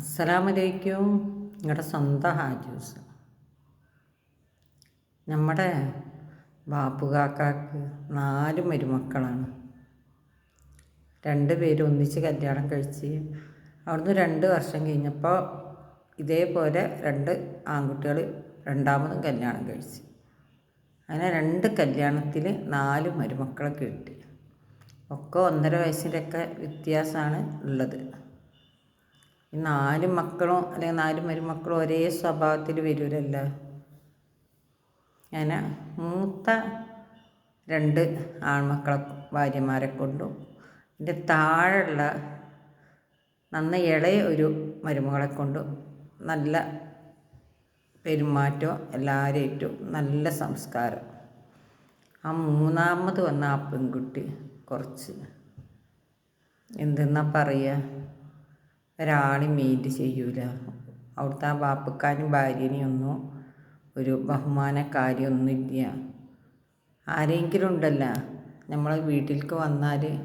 അസ്സലാമലൈക്കും. നിങ്ങളുടെ സ്വന്തം ഹാജൂസ്. നമ്മുടെ ബാപ്പുകാക്കാക്ക് നാല് മരുമക്കളാണ്. രണ്ട് പേരും ഒന്നിച്ച് കല്യാണം കഴിച്ച് അവിടുന്ന് രണ്ട് വർഷം കഴിഞ്ഞപ്പോൾ ഇതേപോലെ രണ്ട് ആൺകുട്ടികൾ രണ്ടാമതും കല്യാണം കഴിച്ച്. അങ്ങനെ രണ്ട് കല്യാണത്തിൽ നാല് മരുമക്കളൊക്കെ കിട്ടി. ഒക്കെ ഒന്നര വയസ്സിന്റെയൊക്കെ വ്യത്യാസമാണ് ഉള്ളത്. ഈ നാല് മക്കളും അല്ലെങ്കിൽ നാല് മരുമക്കളും ഒരേ സ്വഭാവത്തിൽ വരൂലല്ലോ. ഞാൻ മൂത്ത രണ്ട് ആൺമക്കളെ ഭാര്യമാരെ കൊണ്ടും എന്റെ താഴെയുള്ള നന്ന ഇളയ ഒരു മരുമകളെ കൊണ്ടും നല്ല പെരുമാറ്റവും എല്ലാവരേറ്റും നല്ല സംസ്കാരം. ആ മൂന്നാമത് വന്ന ആ പെൺകുട്ടി കുറച്ച് എന്തെന്നാ പറയുക? ഒരാളെയും മീറ്റ് ചെയ്യൂല. അവിടുത്തെ ആ വാപ്പക്കാരും ഭാര്യനെയും ഒന്നും ഒരു ബഹുമാനക്കാരിയൊന്നുമില്ല ആരെങ്കിലും ഉണ്ടല്ല. നമ്മളെ വീട്ടിലേക്ക് വന്നാൽ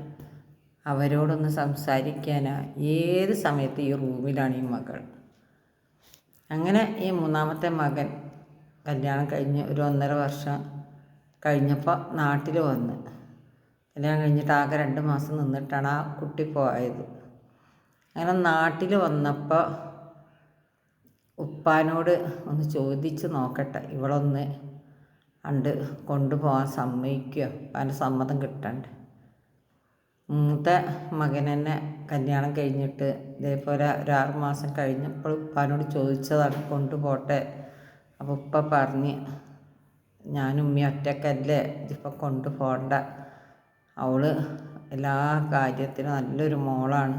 അവരോടൊന്ന് സംസാരിക്കാനാ. ഏത് സമയത്ത് ഈ റൂമിലാണ് ഈ മകൾ? അങ്ങനെ ഈ മൂന്നാമത്തെ മകൻ കല്യാണം കഴിഞ്ഞ് ഒരു ഒന്നര വർഷം കഴിഞ്ഞപ്പോൾ നാട്ടിൽ വന്ന്. കല്യാണം കഴിഞ്ഞിട്ട് ആകെ രണ്ട് മാസം നിന്നിട്ടാണ് ആ കുട്ടി പോയത്. അങ്ങനെ നാട്ടിൽ വന്നപ്പോൾ ഉപ്പാനോട് ഒന്ന് ചോദിച്ച് നോക്കട്ടെ. ഇവളൊന്ന് അണ്ട് കൊണ്ടുപോകാൻ സമ്മതിക്കുക ഉപ്പാന്റെ സമ്മതം കിട്ടണ്ട്? മൂത്ത മകൻ കല്യാണം കഴിഞ്ഞിട്ട് ഇതേപോലെ ഒരു ആറ് മാസം കഴിഞ്ഞപ്പോൾ ഉപ്പാനോട് ചോദിച്ചതാണ് കൊണ്ടുപോട്ടെ? അപ്പോൾ ഉപ്പ പറഞ്ഞ് ഞാനും ഉമ്മ ഒറ്റക്കല്ലേ ഇതിപ്പോൾ കൊണ്ടുപോകണ്ട. അവൾ എല്ലാ കാര്യത്തിനും നല്ലൊരു മോളാണ്.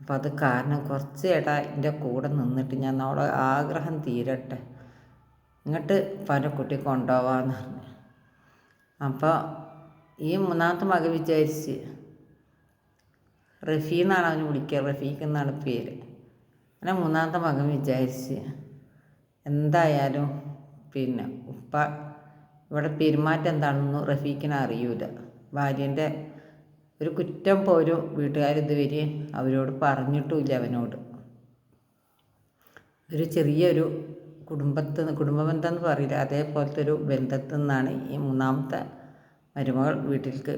അപ്പം അത് കാരണം കുറച്ച് ചേട്ടാ എന്റെ കൂടെ നിന്നിട്ട് ഞാൻ അവളെ ആഗ്രഹം തീരട്ടെ. ഇങ്ങോട്ട് പനക്കുട്ടി കൊണ്ടുപോവാന്ന് പറഞ്ഞു. അപ്പോൾ ഈ മൂന്നാമത്തെ മകൻ വിചാരിച്ച് റഫീ എന്നാണ് അവന് വിളിക്കുക റഫീഖ് എന്നാണ് പേര്. അങ്ങനെ മൂന്നാമത്തെ മകൻ വിചാരിച്ച് എന്തായാലും പിന്നെ ഉപ്പ ഇവിടെ പെരുമാറ്റം എന്താണെന്ന് റഫീഖിനെ അറിയൂല. ഭാര്യന്റെ ഒരു കുറ്റം പോലും വീട്ടുകാരിതുവരെ അവരോട് പറഞ്ഞിട്ടുമില്ല അവനോട്. ഒരു ചെറിയൊരു കുടുംബത്തിൽ നിന്ന് കുടുംബബന്ധം എന്ന് പറയില്ല അതേപോലത്തെ ഒരു ബന്ധത്തിൽ നിന്നാണ് ഈ മൂന്നാമത്തെ മരുമകൾ വീട്ടിലേക്ക്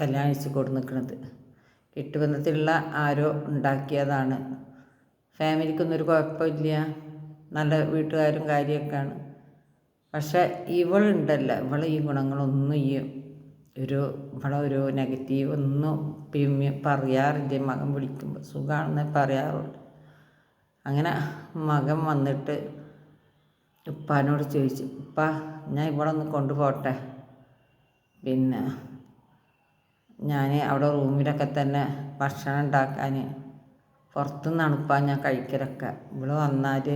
കല്യാണിച്ച് കൊടു നിൽക്കുന്നത്. കെട്ടുബന്ധത്തിലുള്ള ആരോ ഉണ്ടാക്കിയതാണ്. ഫാമിലിക്കൊന്നും ഒരു കുഴപ്പമില്ല. നല്ല വീട്ടുകാരും കാര്യമൊക്കെയാണ്. പക്ഷേ ഇവളുണ്ടല്ല ഇവൾ ഈ ഗുണങ്ങളൊന്നും ഈ ഒരു ഇവിടെ ഒരു നെഗറ്റീവ് ഒന്നും പിന്നെ പറയാറില്ല. മകൻ വിളിക്കുമ്പോൾ സുഖമാണെന്ന് പറയാറുള്ളൂ. അങ്ങനെ മകൻ വന്നിട്ട് ഉപ്പാനോട് ചോദിച്ചു ഉപ്പ ഞാൻ ഇവിടെ ഒന്ന് കൊണ്ടുപോകട്ടെ. പിന്നെ ഞാൻ അവിടെ റൂമിലൊക്കെ തന്നെ ഭക്ഷണം ഉണ്ടാക്കാൻ പുറത്തുനിന്നാണ് ഉപ്പ ഞാൻ കഴിക്കലൊക്കെ. ഇവിടെ വന്നാൽ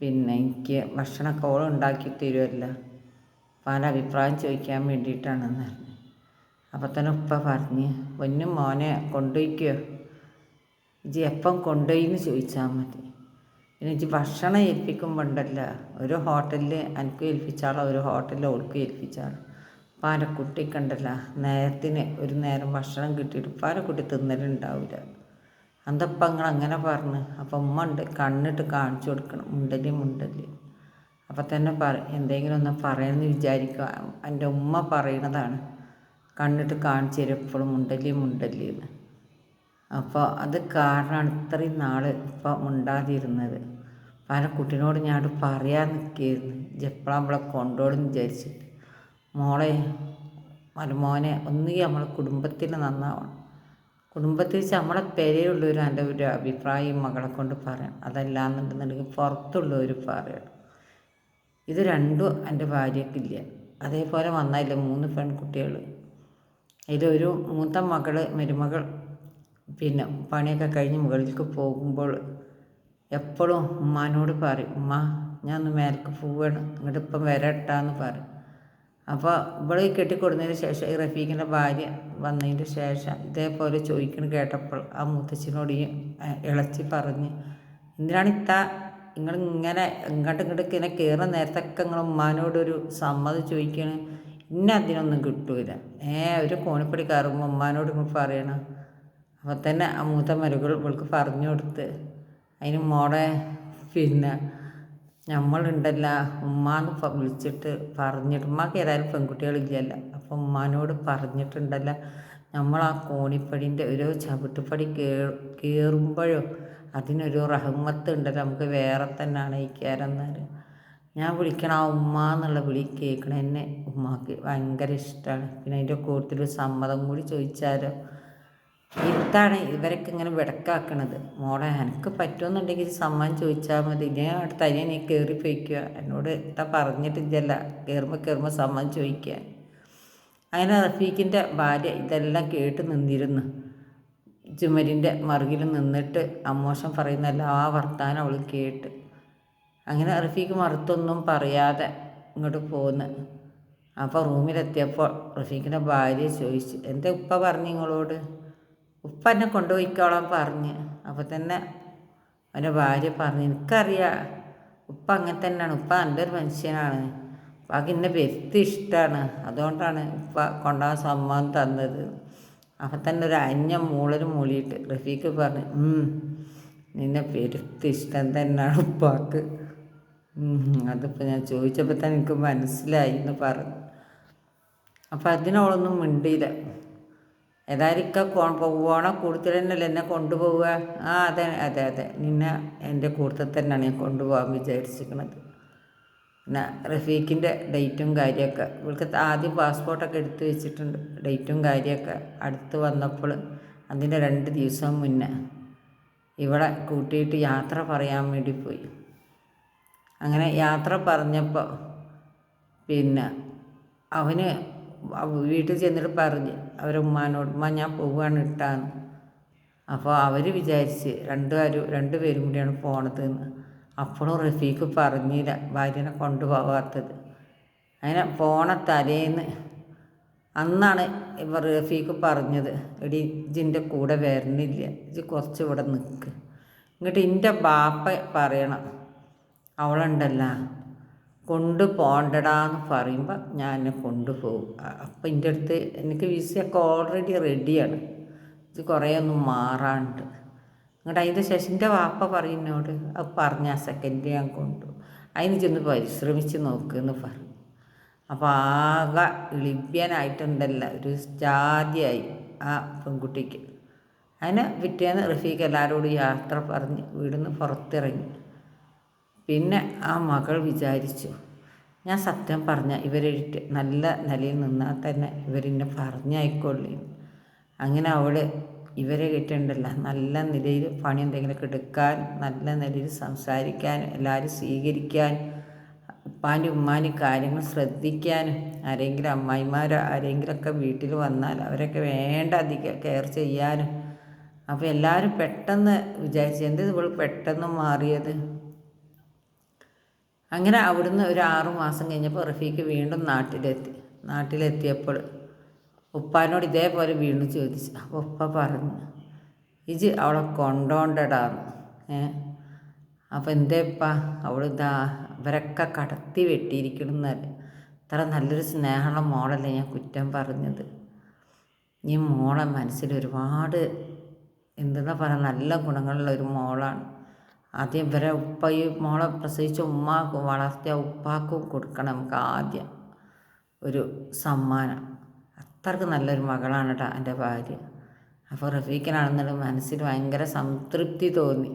പിന്നെ എനിക്ക് ഭക്ഷണമൊക്കെ ഓളുണ്ടാക്കി തരുമല്ലോ ഉപ്പാന്റെ അഭിപ്രായം ചോദിക്കാൻ വേണ്ടിയിട്ടാണെന്ന് പറഞ്ഞു. അപ്പം തന്നെ ഉപ്പ പറഞ്ഞ് പൊന്നും മോനെ കൊണ്ടുപോയിക്കോ. ഇജി എപ്പം കൊണ്ടുപോയിന്ന് ചോദിച്ചാൽ മതി. പിന്നെ ഇജി ഭക്ഷണം ഏൽപ്പിക്കുമ്പോൾ ഉണ്ടല്ല ഒരു ഹോട്ടലിൽ എനിക്ക് ഏൽപ്പിച്ചാളോ ഒരു ഹോട്ടലിൽ ഓൾക്ക് ഏൽപ്പിച്ചാളോ. പാര കുട്ടിക്കുണ്ടല്ല നേരത്തിന് ഒരു നേരം ഭക്ഷണം കിട്ടിയിട്ട് പാര കുട്ടി തിന്നലുണ്ടാവില്ല അന്തപ്പം അങ്ങനെ പറഞ്ഞ്? അപ്പം ഉമ്മ ഉണ്ട് കണ്ണിട്ട് കാണിച്ചു കൊടുക്കണം മുണ്ടൽ മുണ്ടൽ. അപ്പം തന്നെ പറ എന്തെങ്കിലും ഒന്ന് പറയണമെന്ന് വിചാരിക്കുക. എന്റെ ഉമ്മ പറയണതാണ്. കണ്ണിട്ട് കാണിച്ചു തരും എപ്പോഴും മുണ്ടല്ലേ മുണ്ടൽ എന്ന്. അപ്പോൾ അത് കാരണമാണ് ഇത്രയും നാൾ ഇപ്പം മുണ്ടാതിരുന്നത്. പല കുട്ടീനോട് ഞാൻ പറയാൻ നിൽക്കിയിരുന്നു ജപ്പളാ നമ്മളെ കൊണ്ടോടുന്ന് വിചാരിച്ചിട്ട്. മോളെ മരുമോനെ ഒന്നുകിൽ നമ്മളെ കുടുംബത്തിൽ നന്നാവണം. കുടുംബത്തിൽ വെച്ച് നമ്മളെ പെരയുള്ളവർ എന്റെ ഒരു അഭിപ്രായം മകളെ കൊണ്ട് പറയാം അതല്ലാന്നുണ്ടെന്നുണ്ടെങ്കിൽ പുറത്തുള്ളവർ പറയണം. ഇത് രണ്ടും എന്റെ ഭാര്യക്കില്ല അതേപോലെ വന്നതില്ല മൂന്ന് പെൺകുട്ടികൾ. ഇതൊരു മൂത്ത മകൾ മരുമകൾ പിന്നെ പണിയൊക്കെ കഴിഞ്ഞ് മുകളിലേക്ക് പോകുമ്പോൾ എപ്പോഴും ഉമ്മാനോട് പറയും ഉമ്മ ഞാൻ ഒന്ന് മേലേക്ക് പോവുകയാണ് ഇങ്ങോട്ട് ഇപ്പം വരട്ടാന്ന് പറയും. അപ്പോൾ ഇവിടെ കെട്ടിക്കൊടുന്നതിന് ശേഷം ഈ റഫീഖിന്റെ ഭാര്യ വന്നതിന് ശേഷം ഇതേപോലെ ചോദിക്കണ കേട്ടപ്പോൾ ആ മുത്തച്ഛനോട് ഈ ഇളച്ചി പറഞ്ഞ് എന്തിനാണ് ഇത്ത നിങ്ങൾ ഇങ്ങനെ ഇങ്ങോട്ട് ഇങ്ങോട്ട് ഇങ്ങനെ കയറുന്ന നേരത്തൊക്കെ നിങ്ങൾ ഉമ്മാനോടൊരു സമ്മതം ചോദിക്കുകയാണ് ഇന്ന അതിനൊന്നും കിട്ടൂല. ഏ ഒരു കോണിപ്പടി കയറുമ്പോൾ ഉമ്മാനോട് ഇങ്ങനെ പറയണം. അപ്പോൾ തന്നെ ആ മൂത്ത മരുകൾ ഇവൾക്ക് പറഞ്ഞു കൊടുത്ത്. അതിന് മോടെ പിന്നെ നമ്മളുണ്ടല്ല ഉമ്മാന്ന് വിളിച്ചിട്ട് പറഞ്ഞിട്ട് ഉമ്മാക്ക് ഏതായാലും പെൺകുട്ടികളില്ലല്ലോ. അപ്പോൾ ഉമ്മാനോട് പറഞ്ഞിട്ടുണ്ടല്ല നമ്മൾ ആ കോണിപ്പടിന്റെ ഒരു ചവിട്ടുപടി കേ കയറുമ്പോഴും അതിനൊരു റഹ്മത്ത് ഉണ്ട് നമുക്ക് വേറെ തന്നെയാണ് ഈ കയറുന്നത് ഞാൻ വിളിക്കണ ആ ഉമ്മ എന്നുള്ള വിളി കേൾക്കണ എന്നെ ഉമ്മാക്ക് ഭയങ്കര ഇഷ്ടമാണ് പിന്നെ അതിന്റെ കൂട്ടത്തിൽ സമ്മതം കൂടി ചോദിച്ചാലോ? ഇതാണ് ഇവരൊക്കെ ഇങ്ങനെ വിടക്കാക്കണത്. മോളെ എനിക്ക് പറ്റുമെന്നുണ്ടെങ്കിൽ സമ്മാനം ചോദിച്ചാൽ മതി. ഞാൻ അവിടെ തനിയെ നീ കയറി പോയിക്കുക എന്നോട് ഇത്ത പറഞ്ഞിട്ടില്ല കയറുമ്പോൾ കയറുമ്പോൾ സമ്മാനം ചോദിക്കുക അങ്ങനെ റഫീഖിന്റെ ഭാര്യ ഇതെല്ലാം കേട്ട് നിന്നിരുന്നു. ചുമരിന്റെ മറുകിൽ നിന്നിട്ട് അമ്മോശം പറയുന്ന ആ വർത്താനം അവൾ കേട്ട്. അങ്ങനെ റഫീഖ് മറുത്തൊന്നും പറയാതെ ഇങ്ങോട്ട് പോന്ന്. അപ്പോൾ റൂമിലെത്തിയപ്പോൾ റഫീഖിന്റെ ഭാര്യ ചോദിച്ചു എന്താ ഉപ്പ പറഞ്ഞു നിങ്ങളോട്? ഉപ്പ എന്നെ കൊണ്ടുപോയിക്കോളാൻ പറഞ്ഞ്. അപ്പോൾ തന്നെ അവന്റെ ഭാര്യ പറഞ്ഞു എനിക്കറിയാം ഉപ്പ അങ്ങനെ തന്നെയാണ്. ഉപ്പ നല്ലൊരു മനുഷ്യനാണ്. ഉപ്പാക്ക് എന്നെ വ്യക്തി ഇഷ്ടമാണ്. അതുകൊണ്ടാണ് ഉപ്പ കൊണ്ടുപോകാൻ സമ്മാനം തന്നത്. അപ്പം തന്നെ ഒരു അന്യ മൂളൊരു മൂളിയിട്ട് റഫീഖ് പറഞ്ഞു നിന്നെ പെരുത്ത് ഇഷ്ടം തന്നെയാണ് ഉപ്പാക്ക്. അതിപ്പോൾ ഞാൻ ചോദിച്ചപ്പോൾ തന്നെ എനിക്ക് മനസ്സിലായി എന്ന് പറഞ്ഞു. അപ്പം അതിനോളൊന്നും മിണ്ടിയില്ല. ഏതായാലും ഇക്ക പോവണ കൂടുതൽ തന്നെയല്ലേ എന്നെ കൊണ്ടുപോവുക? ആ അതെ അതെ അതെ. നിന്നെ എന്റെ കൂടുതൽ തന്നെയാണ് ഞാൻ കൊണ്ടുപോകാൻ വിചാരിച്ചിരിക്കുന്നത് പിന്നെ റഫീഖിന്റെ ഡേറ്റും കാര്യമൊക്കെ. ഇവൾക്ക് ആദ്യം പാസ്പോർട്ടൊക്കെ എടുത്തു വെച്ചിട്ടുണ്ട്. ഡേറ്റും കാര്യമൊക്കെ അടുത്ത് വന്നപ്പോൾ അതിന്റെ രണ്ട് ദിവസം മുന്നേ ഇവിടെ കൂട്ടിയിട്ട് യാത്ര പറയാൻ വേണ്ടി പോയി. അങ്ങനെ യാത്ര പറഞ്ഞപ്പോൾ പിന്നെ അവന് വീട്ടിൽ ചെന്നിട്ട് പറഞ്ഞ് അവരെ ഉമ്മാനോട് ഉമ്മ ഞാൻ പോവുകയാണ് ഇട്ടാന്ന്. അപ്പോൾ അവർ വിചാരിച്ച് രണ്ടുപേരും രണ്ടുപേരും കൂടിയാണ് പോണത് എന്ന്. അപ്പോഴും റഫീഖ് പറഞ്ഞില്ല ഭാര്യനെ കൊണ്ടുപോകാത്തത്. അങ്ങനെ പോണ തലേന്ന് അന്നാണ് ഇവർ റഫീഖ് പറഞ്ഞത് എടി ഇജിന്റെ കൂടെ വരണില്ല ഇജ് കുറച്ച് ഇവിടെ നിൽക്ക് എന്നിട്ട് എന്റെ ബാപ്പ പറയണം അവളുണ്ടല്ല കൊണ്ടു പോണ്ടടാന്ന് പറയുമ്പോൾ ഞാൻ എന്നെ കൊണ്ടുപോകും. അപ്പം എന്റെ അടുത്ത് എനിക്ക് വിസയൊക്കെ ഓൾറെഡി റെഡിയാണ് ഇത് കുറേ ഒന്നും മാറാണ്ട്. എന്നിട്ട് അതിന്റെ ശേഷം എന്റെ വാപ്പ പറയുന്നോട് അത് പറഞ്ഞ ആ സെക്കൻഡ് ഞാൻ കൊണ്ടു. അതിന് ചെന്ന് പരിശ്രമിച്ച് നോക്കുമെന്ന് പറഞ്ഞു അപ്പോൾ ആകെ ലിബ്യനായിട്ടുണ്ടല്ല ഒരു ജാതിയായി ആ പെൺകുട്ടിക്ക്. അതിന് പിറ്റേന്ന് റഫീഖ് എല്ലാവരോടും യാത്ര പറഞ്ഞ് വീടുന്ന് പുറത്തിറങ്ങി. പിന്നെ ആ മകൾ വിചാരിച്ചു ഞാൻ സത്യം പറഞ്ഞ ഇവരെഴുത്ത് നല്ല നിലയിൽ നിന്നാൽ തന്നെ ഇവരെന്നെ പറഞ്ഞയക്കൊള്ളി അങ്ങനെ അവൾ ഇവരെ കിട്ടേണ്ടല്ല. നല്ല നിലയിൽ പണി എന്തെങ്കിലുമൊക്കെ എടുക്കാൻ നല്ല നിലയിൽ സംസാരിക്കാൻ എല്ലാവരും സ്വീകരിക്കാൻ ഉപ്പാന്റെ ഉമ്മാന്റെ കാര്യങ്ങൾ ശ്രദ്ധിക്കാനും ആരെങ്കിലും അമ്മായിമാരോ ആരെങ്കിലുമൊക്കെ വീട്ടിൽ വന്നാൽ അവരൊക്കെ വേണ്ട അധികം കെയർ ചെയ്യാനും അപ്പോൾ എല്ലാവരും പെട്ടെന്ന് വിചാരിച്ചു എന്ത് ഇവൾ പെട്ടെന്ന് മാറിയത്? അങ്ങനെ അവിടുന്ന് ഒരു ആറു മാസം കഴിഞ്ഞപ്പോൾ റഫീക്ക് വീണ്ടും നാട്ടിലെത്തി. നാട്ടിലെത്തിയപ്പോൾ ഉപ്പാനോട് ഇതേപോലെ വീണ്ടും ചോദിച്ചു. അപ്പോൾ ഉപ്പ പറഞ്ഞു ഇജ് അവളെ കൊണ്ടോണ്ടടാന്ന് ഏ അപ്പോൾ എന്തേപ്പാ അവൾ ഇതാ ഇവരൊക്കെ കടത്തി വെട്ടിയിരിക്കണമെന്നല്ല ഇത്ര നല്ലൊരു സ്നേഹമുള്ള മോളല്ലേ ഞാൻ കുറ്റം പറഞ്ഞത്. ഈ മോളെ മനസ്സിൽ ഒരുപാട് എന്താ പറയുക നല്ല ഗുണങ്ങളുള്ള ഒരു മോളാണ്. ആദ്യം ഇവരെ ഉപ്പ ഈ മോളെ പ്രസവിച്ച ഉമ്മാക്കും വളർത്തിയ ഉപ്പാക്കും കൊടുക്കണം നമുക്ക് ആദ്യം ഒരു സമ്മാനം. അത്രയ്ക്ക് നല്ലൊരു മകളാണ് കേട്ടോ എന്റെ ഭാര്യ. അപ്പോൾ റഫീഖിനാണെന്നുള്ള മനസ്സിൽ ഭയങ്കര സംതൃപ്തി തോന്നി.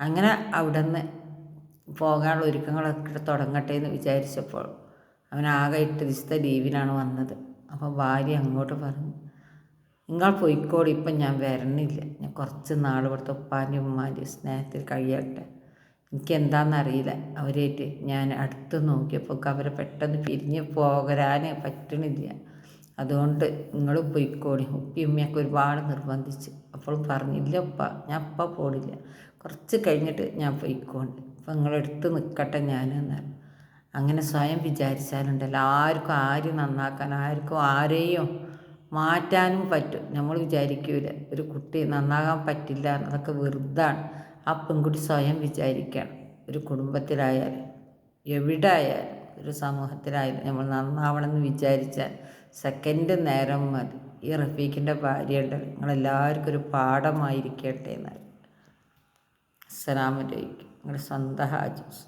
അങ്ങനെ അവിടെ നിന്ന് പോകാനുള്ള ഒരുക്കങ്ങളൊക്കെ തുടങ്ങട്ടെ എന്ന് വിചാരിച്ചപ്പോൾ അവൻ ആകെ എട്ട് ദിവസത്തെ ലീവിനാണ് വന്നത്. അപ്പോൾ ഭാര്യ അങ്ങോട്ട് പറഞ്ഞു നിങ്ങൾ പോയിക്കോളി ഇപ്പം ഞാൻ വരണില്ല. ഞാൻ കുറച്ച് നാൾ ഇവിടുത്തെ ഉപ്പാന്റെ ഉമ്മാന്റെ സ്നേഹത്തിൽ കഴിയട്ടെ. എനിക്ക് എന്താണെന്നറിയില്ല അവരായിട്ട് ഞാൻ അടുത്ത് നോക്കിയപ്പോൾ അവരെ പെട്ടെന്ന് പിരിഞ്ഞ് പോകരാൻ പറ്റണില്ല. അതുകൊണ്ട് നിങ്ങൾ പോയിക്കോളി ഉപ്പി ഉമ്മയൊക്കെ ഒരുപാട് നിർബന്ധിച്ച്. അപ്പോൾ പറഞ്ഞില്ല ഉപ്പ ഞാൻ ഉപ്പ പോടില്ല കുറച്ച് കഴിഞ്ഞിട്ട് ഞാൻ പോയിക്കോണ്ട്. അപ്പം നിങ്ങളെടുത്ത് നിൽക്കട്ടെ ഞാൻ എന്നാൽ അങ്ങനെ സ്വയം വിചാരിച്ചാലുണ്ടല്ലോ ആർക്കും ആരും നന്നാക്കാൻ ആർക്കും ആരെയും മാറ്റാനും പറ്റും. നമ്മൾ വിചാരിക്കൂല. ഒരു കുട്ടി നന്നാകാൻ പറ്റില്ല എന്നതൊക്കെ വെറുതാണ്. ആ പെൺകുട്ടി സ്വയം വിചാരിക്കണം. ഒരു കുടുംബത്തിലായാലും എവിടെ ആയാലും ഒരു സമൂഹത്തിലായാലും നമ്മൾ നന്നാവണമെന്ന് വിചാരിച്ചാൽ സെക്കൻഡ് നേരം മതി. ഈ റഫീഖിന്റെ ഭാര്യയുടെ നിങ്ങളെല്ലാവർക്കും ഒരു പാഠമായിരിക്കട്ടെ എന്നാൽ അസ്സലാമലൈക്കും നിങ്ങളുടെ സ്വന്തം ഹാജൂസ്